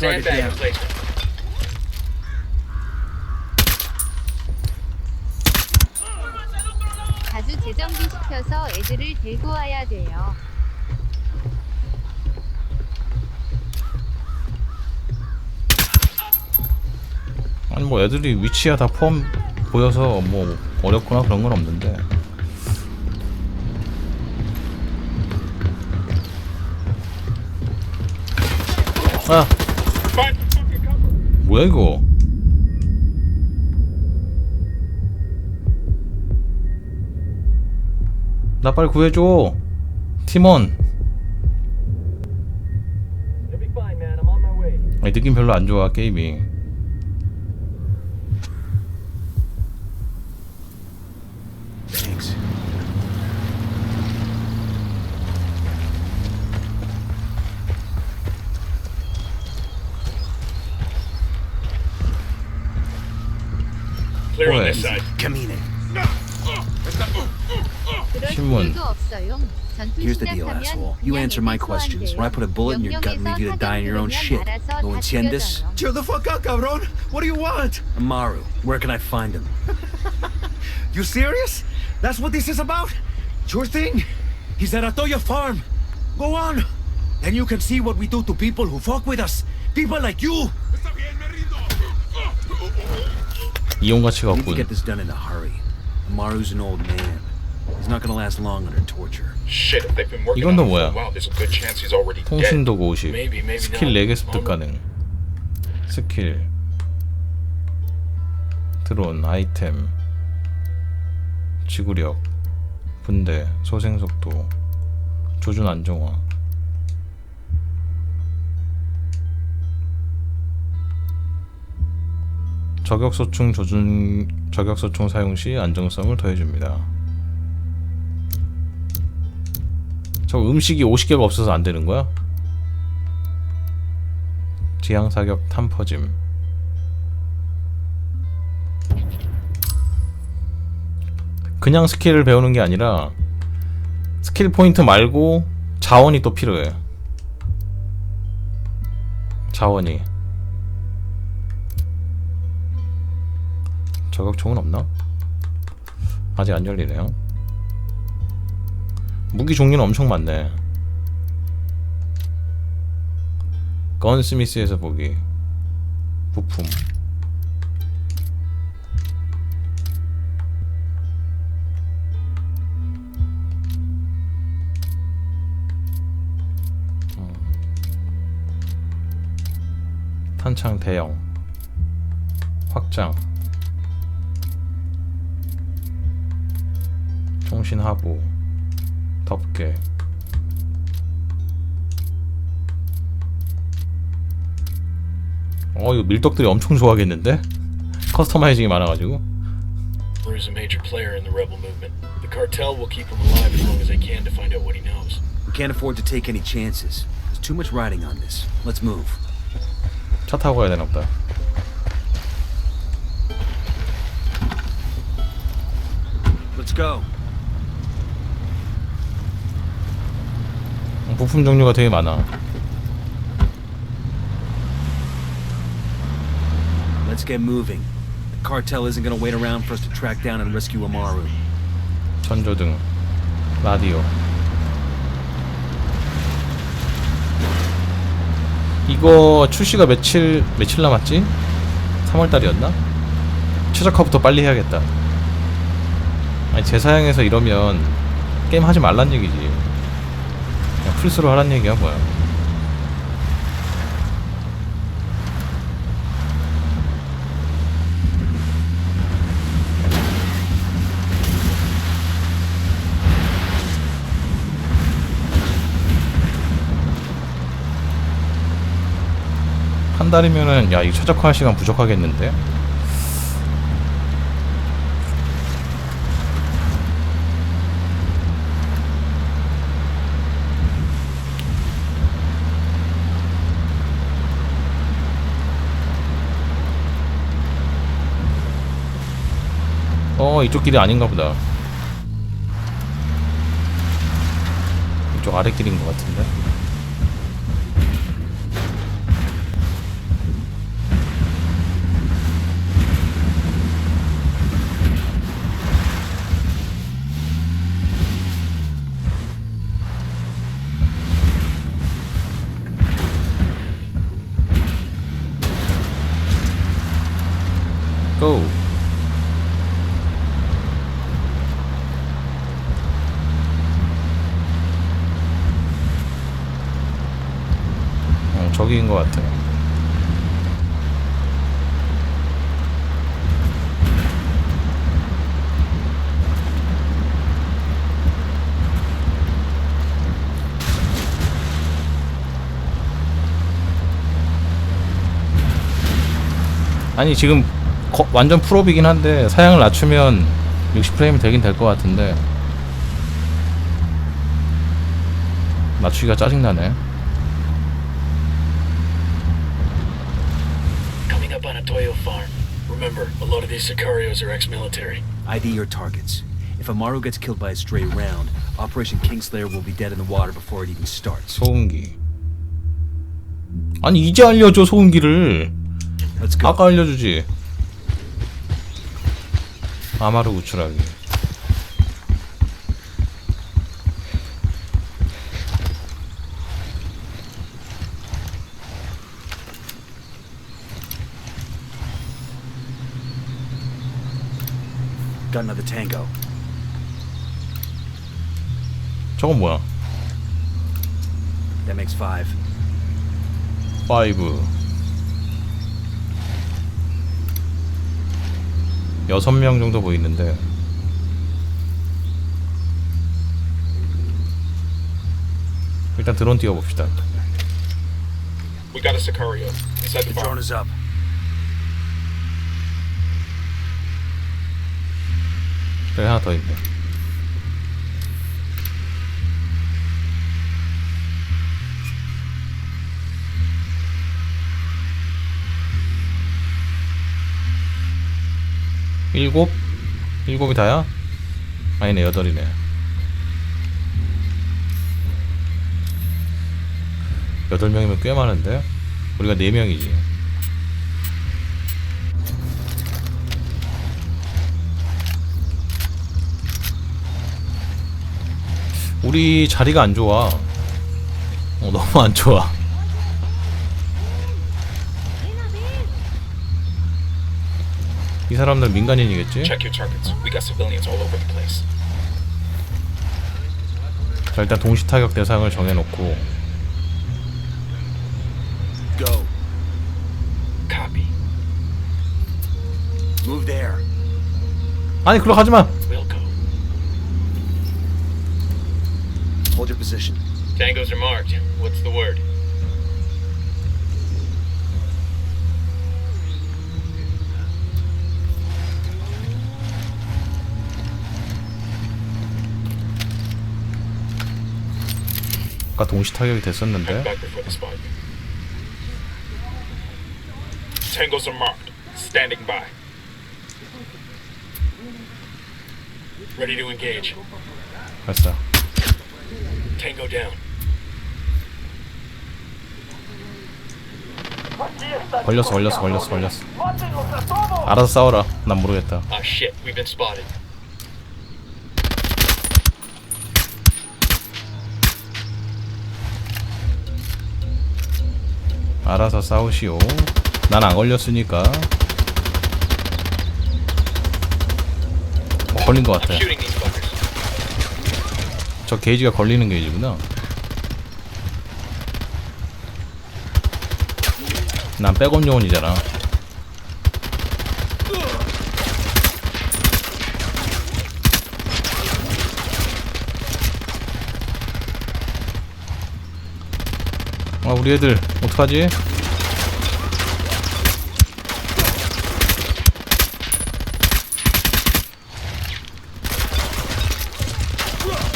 Target down. 자주 재정비 시켜서 애들을 데리고 와야 돼요. 아니 뭐 애들이 위치야 다 포함 보여서 뭐 어렵거나 그런 건 없는데 아 뭐야 이거? 나 빨리 구해줘. 팀원. 아니 느낌 별로 안 좋아 게임이 Here's the deal, 시작하면 asshole. You 그냥 answer my 애들 questions. 소환돼요. When I put a bullet in your gut and leave you to die in your own 명령에서 shit. 사격 들으면 ¿Lo 알아서 다 entiendes? 죽여줘요. Chill the fuck out, cabron. What do you want? Amaru, where can I find him? You serious? That's what this is about? Sure thing. He's at Atoya Farm. Go on. Then you can see what we do to people who fuck with us. People like you. 이용 가치가 Need to 없군 get this done in a hurry. Amaru's an old man. Not gonna last long under torture. Shit, if they've been working 이건 on 또 him for 뭐야? a while, there's a good chance he's already dead. 통신도구 50 Maybe, maybe 스킬 not. 4개 습득 가능 스킬 드론 아이템 지구력 분대 소생속도 조준 안정화 저격소총 조준 저격소총 사용 시 안정성을 더해줍니다. 저 음식이 50개가 없어서 안 되는 거야? 지향 사격 탐퍼짐. 그냥 스킬을 배우는 게 아니라 스킬 포인트 말고 자원이 또 필요해. 자원이. 저격총은 없나? 아직 안 열리네요. 무기 종류는 엄청 많네. 건스미스에서 보기. 부품. 어. 탄창 대형. 확장. 통신 하부 덮개 어 이거 밀떡들이 엄청 좋아하겠는데? 커스터마이징이 많아가지고 Bru's a major player in the rebel movement. The cartel will keep him alive as long as they can to find out what he knows. We can't afford to take any chances. There's too much riding on this. Let's move. 차 타고 가야 되나 보다 Let's go. 부품 종류가 되게 많아 Let's get moving. The cartel isn't gonna wait around for us to track down and rescue Amaru. 전조등 라디오 이거 출시가 며칠 며칠 남았지? 3월 달이었나? 최적화부터 빨리 해야겠다 아니 재사양에서 이러면 게임 하지 말란 얘기지 플스로 하란 얘기야 뭐야 한 달이면은 야 이거 최적화 시간 부족하겠는데? 이쪽 길이 아닌가 보다 이쪽 아래 길인 것 같은데 고! 어, 저기인 것 같아. 아니 지금 거- 완전 풀업이긴 한데 사양을 낮추면 60프레임이 되긴 될 것 같은데 낮추기가 짜증나네 Coming up on a Toyo farm. Remember, a lot of these Sicarios are ex-military. ID your targets. If Amaru gets killed by a stray round, Operation Kingslayer will be dead in the water before it even starts. 소음기 아니 이제 알려줘 소음기를 Let's go. 아까 알려주지 아마르 구출하기 Got another tango. 저건 뭐야 That makes five. 5 여섯 명 정도 보이는데 일단 드론 띄워봅시다 We got a Sicario inside the The drone farm. is up. 여기 하나 더 있네 일곱? 일곱이 다야? 아니네 여덟이네 여덟 명이면 꽤 많은데? 우리가 네 명이지 우리 자리가 안 좋아. 어, 너무 안 좋아. 이 사람들 민간인이겠지? Check your targets. We got civilians all over the place. 자, 일단 동시 타격 대상을 정해놓고 Go. Copy. Move there. 아니 그러 가지 마. Hold your position. Tangos are marked. What's the word? 아까 동시 타격이 I'm 됐었는데 back before the spot. Tangos are marked. Standing by. Ready to engage. 발사. Tango down. 걸렸어 걸렸어 걸렸어 걸렸어. 알아서 싸워라. 난 모르겠다. Ah shit, we've been spotted. 알아서 싸우시오. 난 안 걸렸으니까. 뭐 걸린 것 같아. Shooting these fuckers. 저 게이지가 걸리는 게이지구나. 난 백업 요원이잖아. 아 우리 애들 어떡하지?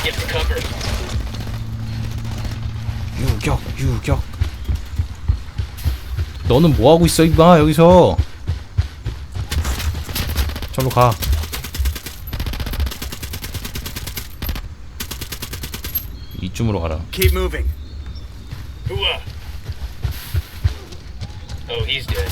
Get to cover. 유격 유격 너는 뭐하고 있어 임마 여기서 저로 가 이쯤으로 가라 Keep moving. Hooah! Oh, he's dead.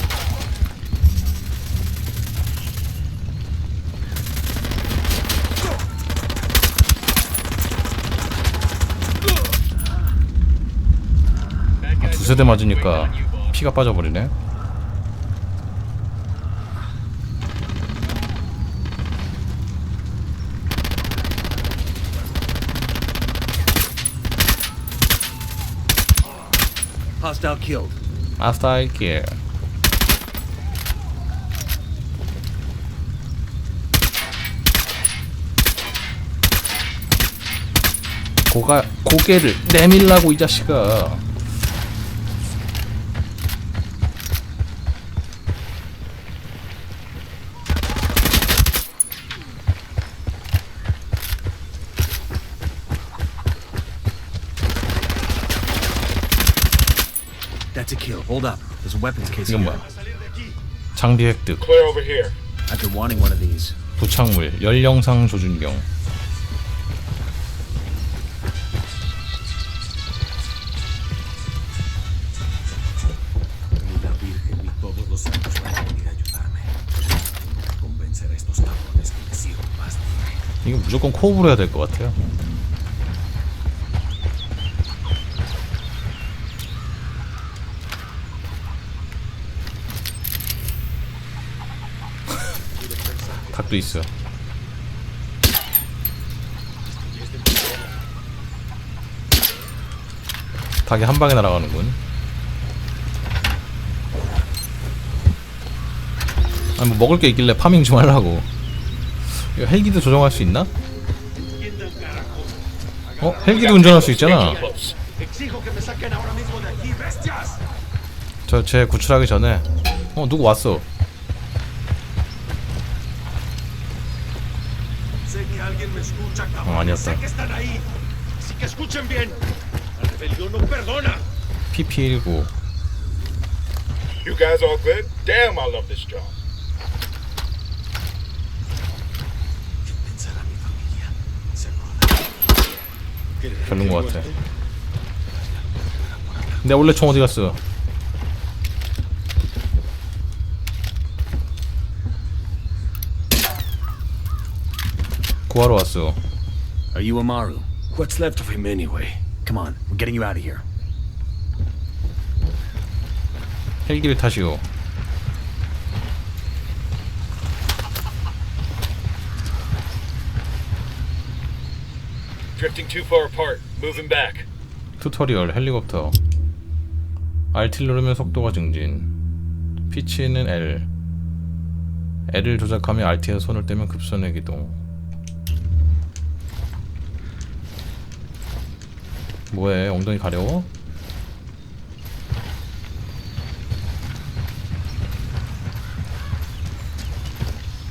아, 두세 대 맞으니까 피가 빠져버리네 Hostile killed. Hostile kill. 고가 고개를 내밀라고 이 자식아. A kill. Hold up. There's a weapons case 이건 here. 뭐야 장비 획득 Clear over here. I've been wanting one of these. 도착물 열영상 조준경 La Virgen y todos los santos van a venir a ayudarme. Convencer a estos cabrones que me sigan más. 이거 무조건 코업으로 해야 될 것 같아요 닭도 있어 닭이 한 방에 날아가는군 아니 뭐 먹을 게 있길래 파밍 좀 하려고 이거 헬기도 조정할 수 있나? 어? 헬기도 운전할 수 있잖아. 저쟤 구출하기 전에 어 누구 왔어 Sé que alguien me escucha, 어 cabrón. 아니었다 Sé que están ahí. Así que escuchen bien. La rebelión no perdona. PP19 You guys all good? Damn, I love this job. 별론 것 같아 내 원래 총 어디 갔어 구하러 왔어 Are you Amaru? What's left of him anyway? Come on. We're getting you out of here. 헬기를 타시오 Drifting too far apart. Moving back. 튜토리얼 헬리콥터 RT 누르면 속도가 증진 피치는 L L을 조작하며 RT에서 손을 떼면 급선의 기동 뭐해 엉덩이 가려워?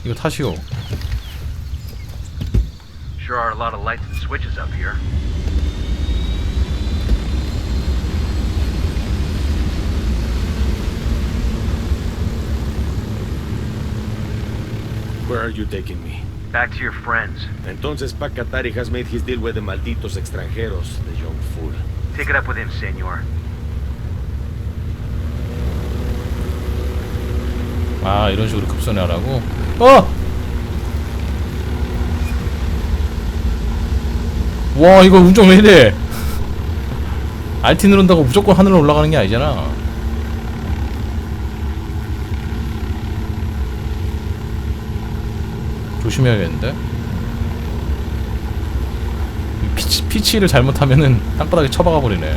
이거 타시오 Sure are a lot of lights and switches up here. Where are you taking me? Back to your friends. Entonces Pacatari has made his deal with the malditos extranjeros, the young fool. Take it up with him, senor. 아 이런 식으로 급선회하라고? 어! 와 이거 운전 왜 이래 RT 누른다고 무조건 하늘로 올라가는 게 아니잖아 조심해야겠는데 이 피치, 피치를 잘못하면은 땅바닥에 쳐박아 버리네.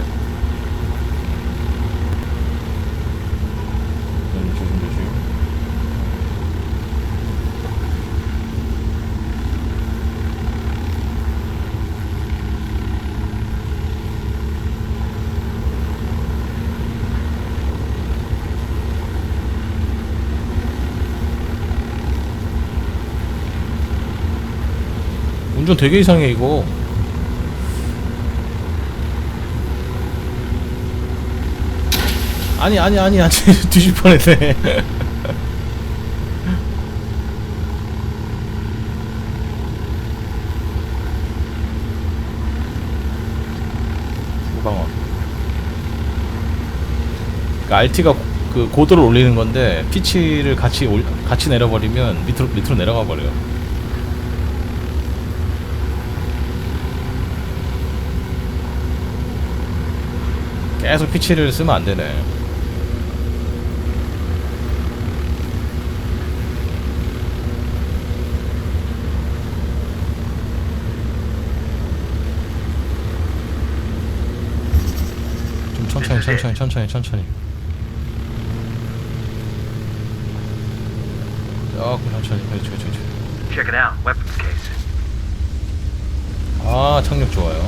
음, 운전 되게 이상해 이거 아니 아니 아니 아니 뒤질 뻔했네 후방어 그러니까 RT가 그 고도를 올리는 건데 피치를 같이 올, 같이 내려버리면 밑으로 밑으로 내려가 버려요. 계속 피치를 쓰면 안 되네. 좀 천천히 천천히 천천히 천천히. 조금 천천히. 그렇지 그렇지 그렇지 Check it out. Weapons case. 아 착륙 좋아요.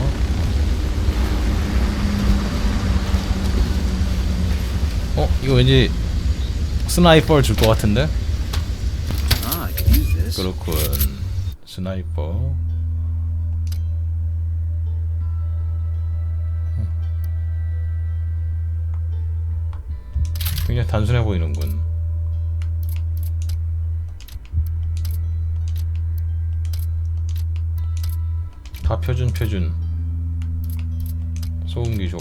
어 이거 왠지 스나이퍼를 줄 것 같은데? Ah, I could use this. 그렇군. 스나이퍼 굉장히 단순해 보이는군. 다 표준 표준. 소음기 좋아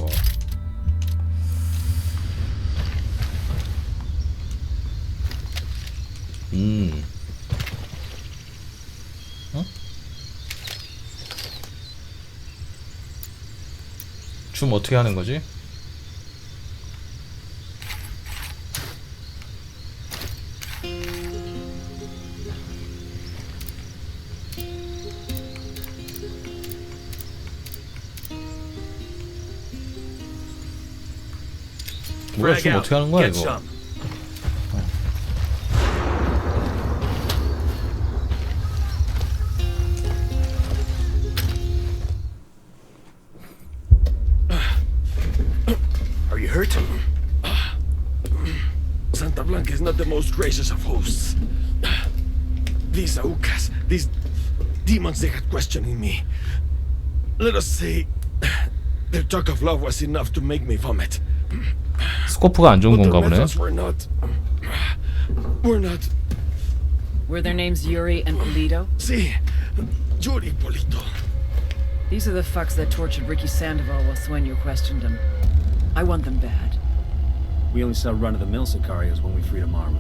음. 줌 어떻게 하는 거지? 뭐야 Frag 줌 out. 어떻게 하는 거야 Get 이거? some. Are you hurt? Santa Blanca is not the most gracious of hosts. These Aucas, these demons they had questioning me. Let us say their talk of love was enough to make me vomit. 스코프가 안 좋은 But 건가 their 보네. methods were not were not Were their names Yuri and Polito? see Yuri Polito. These are the fucks that tortured Ricky Sandoval while Sueño questioned him. I want them bad. We only saw run-of-the-mill Sicarios when we freed Amaru.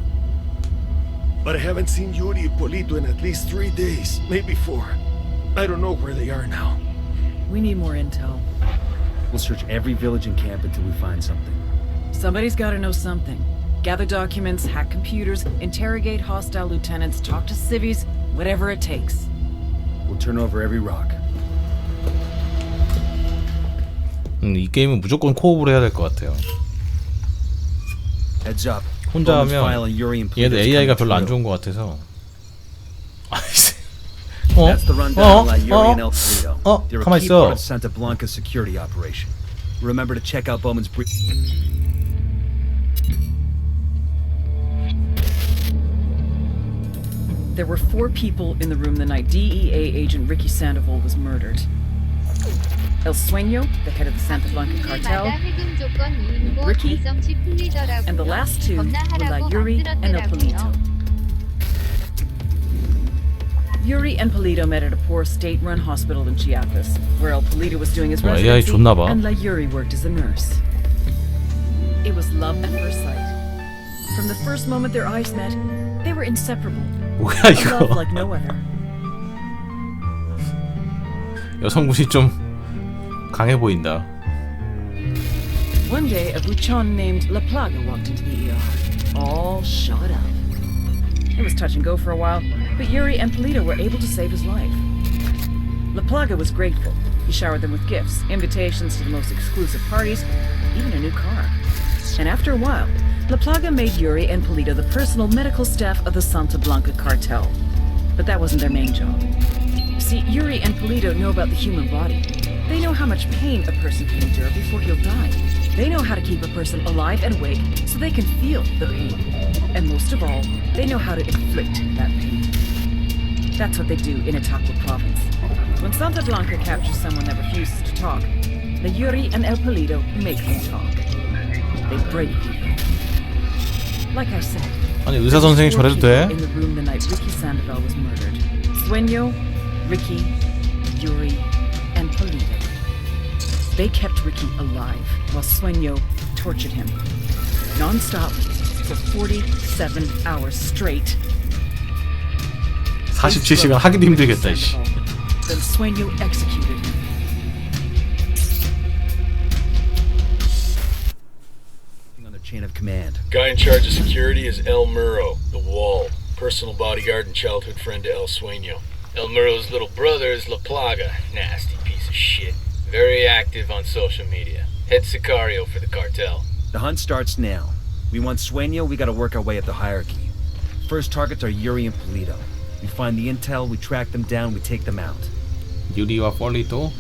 But I haven't seen Yuri Polito in at least three days, maybe four. I don't know where they are now. We need more intel. We'll search every village and camp until we find something. Somebody's gotta know something. Gather documents, hack computers, interrogate hostile lieutenants, talk to civvies, whatever it takes. We'll turn over every rock. 음, 이 게임은 무조건 코업으로 해야 될 것 같아요. Heads up. 혼자 Bowman's 하면 file on Yuri and 얘도 Polito's AI가 coming 별로 안 through. 좋은 것 같아서. 아이씨. 어? That's the rundown on La Yuri and El 어? Polito. 어? They're a 가만 key 있어. part of Santa Blanca's security operation. Remember to check out Bowman's brief. There were four people in the room the night DEA agent Ricky Sandoval was murdered. El Sueño, the head of the Santa Blanca cartel, Ricky, and the last two were La Yuri and El Polito. Yuri and Polito met at a poor state-run hospital in Chiapas, where El Polito was doing his residency, and La Yuri worked as a nurse. It was love at first sight. From the first moment their eyes met, they were inseparable. 뭐야 A love 이거? like no other. 여성분이 좀 강해 보인다. One day, a buchon named La Plaga walked into the ER, all shot up. It was touch and go for a while, but Yuri and Polito were able to save his life. La Plaga was grateful. He showered them with gifts, invitations to the most exclusive parties, even a new car. And after a while, La Plaga made Yuri and Polito the personal medical staff of the Santa Blanca cartel. But that wasn't their main job. See, Yuri and Polito know about the human body. They know how much pain a person can endure before he'll die. They know how to keep a person alive and awake so they can feel the pain. And most of all, they know how to inflict that pain. That's what they do in Itaqua province. When Santa Blanca captures someone that refuses to talk, the Yuri and El Polito make them talk They break people. Like I said, 아니 의사 선생이 four 저래도 people 돼? In the room the night Ricky Sandoval was murdered. Sueño, Ricky, Yuri, and Polito. They kept Ricky alive while Sueño tortured him. Non-stop for 47 hours straight. 47시간 하기도 힘들겠다 이씨. Then Sueño executed of command. Guy in charge of security is El Muro, the wall, personal bodyguard and childhood friend to El Sueño. El Muro's little brother is La Plaga, nasty piece of shit. Very active on social media. Head Sicario for the cartel. The hunt starts now. We want Sueño, we gotta work our way up the hierarchy. First targets are Yuri and Polito. We find the intel, we track them down, we take them out. Yuri or Polito?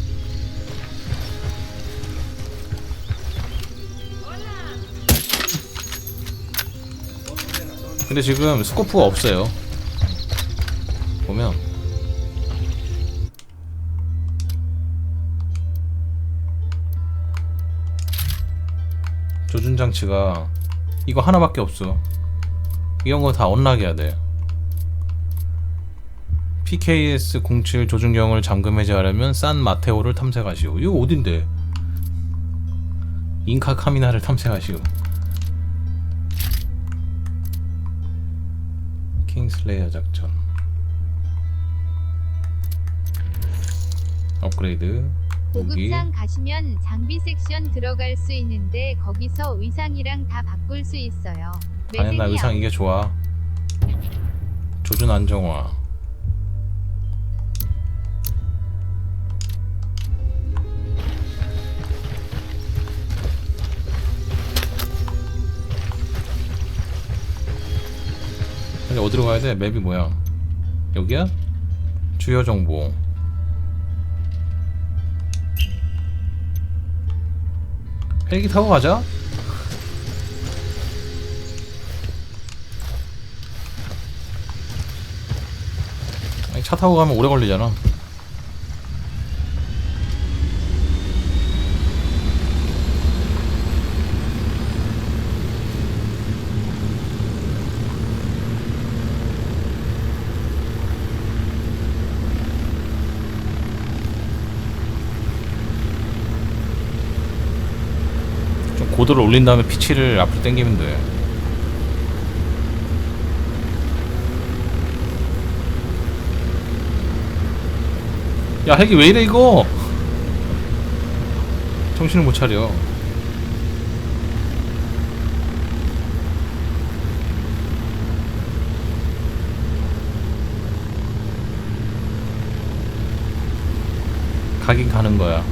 근데 지금 스코프가 없어요 보면 조준 장치가 이거 하나밖에 없어 이런 거 다 언락해야 돼 PKS 07 조준경을 잠금 해제하려면 산 마테오를 탐색하시오. 이거 어딘데? 잉카 카미나를 탐색하시오. 킹슬레이어 작전. 업그레이드. 보급상 가시면 장비 섹션 들어갈 수 있는데 거기서 의상이랑 다 바꿀 수 있어요. 아니 나 의상 안- 이게 좋아. 조준 안정화. 근데 어디로 가야 돼? 맵이 뭐야? 여기야? 주요 정보. 헬기 타고 가자. 아니, 차 타고 가면 오래 걸리잖아. 좀 고도를 올린 다음에 피치를 앞으로 당기면 돼. 야 헬기 왜 이래 이거? 정신을 못 차려. 가긴 가는 거야.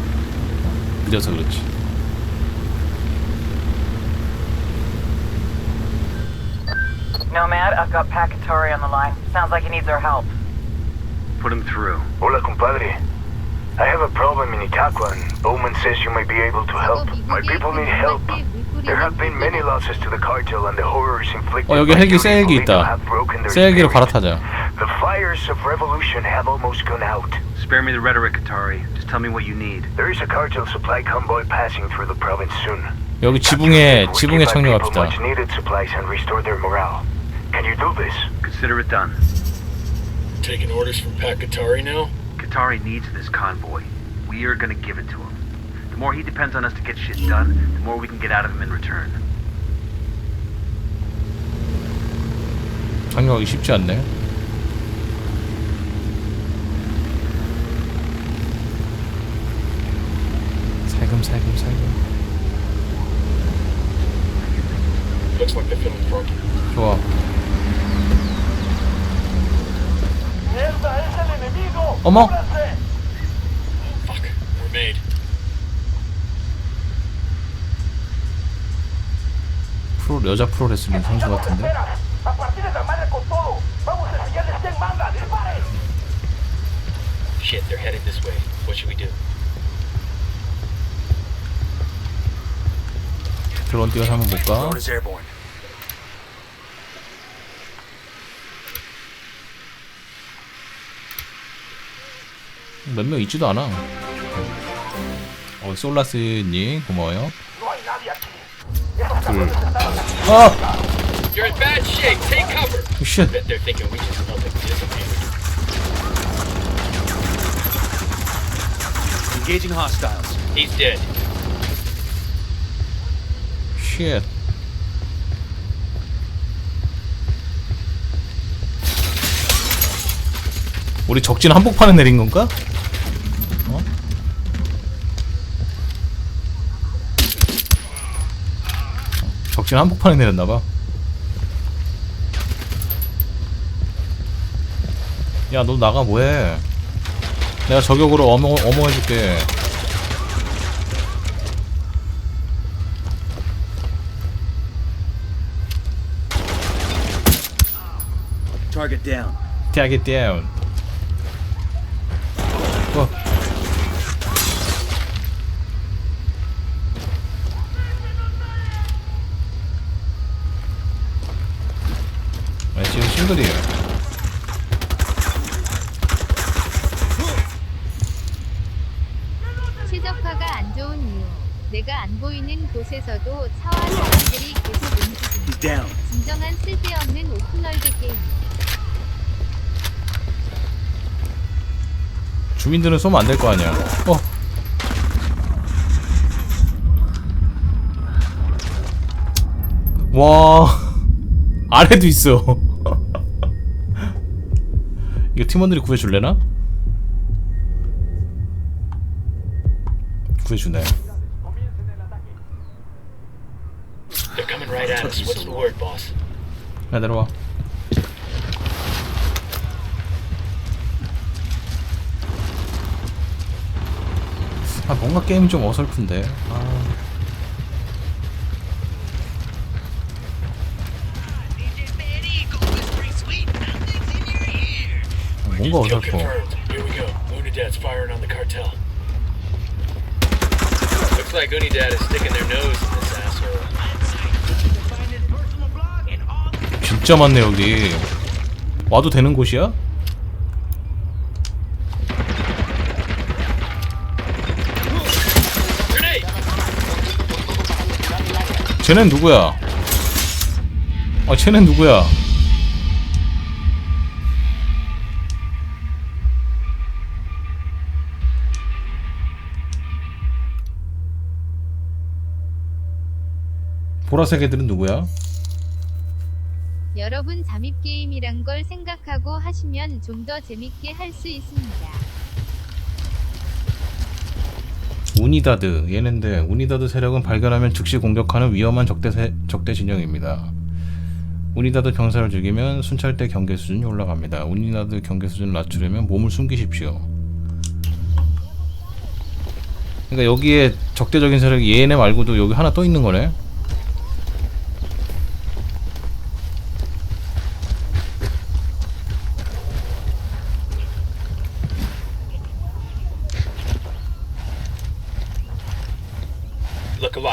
늦어서 그렇지 Nomad, I've got Pacatari on the line. Sounds like he needs our help. Put him through. Hola, compadre. I have a problem in Itaqua, and Bowman says you might be able to help. 그거 My 미국의 people need help. 그것밖에 물꼬리는 There have been many 없어요. losses to the cartel, and the horrors inflicted 어 여기 by 헬기 Yuri 새 헬기 Polito 있다 have broken their 새 헬기로 spirit. 갈아타자 The fires of revolution have almost gone out. Spare me the rhetoric, Atari. Just tell me what you need. There is a cartel supply convoy passing through the province soon. 여기 지붕에 Capture 지붕에 it will give our people 착륙합시다 much needed supplies and restore their morale. Can you do this? Consider it done. Taking orders from Pacatari now? Katari needs this convoy. We are gonna give it to him. The more he depends on us to get shit done, the more we can get out of him in return. 착륙하기 쉽지 않네 살금살금 살금 Looks like they're feeling froggy. 좋아 어머 Fuck, we're made. 프로 여자 프로레슬링 선수 같은데 Shit, they're headed this way. What should we do? 드론 띄워서 한번 볼까? Drone is airborne. 몇 명 있지도 않아 어 솔라스님 고마워요 둘 아! You're in bad shape. Take cover. 쉣 Bet they're thinking we just like dissipated. Engaging hostiles. He's dead. 쉣 우리 적진 한복판에 내린 건가? 지금 한복판에 내렸나봐 야 너 나가 뭐해 내가 저격으로 어머, 어머 해줄게 Target down. Target down. 싱글이에요. 최적화가 안 좋은 이유. 내가 안 보이는 곳에서도 차와 사람들이 계속 움직인다. 진정한 쓸데없는 오픈월드 게임. 주민들은 쏘면 안 될 거 아니야. 어. 와. 아래도 있어. 이거 팀원들이 구해줄래나? 구해주네. 야 내려와. 아 뭔가 게임이 좀 어설픈데. 아. 뭔가 어설퍼. cartel. Looks like Unidad is sticking their nose in this asshole. 진짜 많네 여기. 와도 되는 곳이야? 쟤넨 누구야? 아 쟤넨 누구야? 보라색 애들은 누구야? 여러분 잠입 게임이란 걸 생각하고 하시면 좀 더 재밌게 할 수 있습니다. 우니다드 얘는데 우니다드 세력은 발견하면 즉시 공격하는 위험한 적대 세, 적대 진영입니다. 우니다드 병사를 죽이면 순찰대 경계 수준이 올라갑니다. 우니다드 경계 수준을 낮추려면 몸을 숨기십시오. 그러니까 여기에 적대적인 세력이 얘네 말고도 여기 하나 또 있는 거네. Look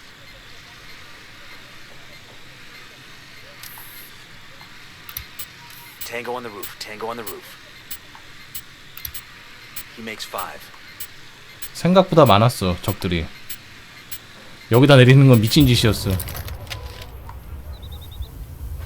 Tango on the roof. Tango on the roof. He makes five. 생각보다 많았어 적들이. 여기다 내리는 건 미친 짓이었어.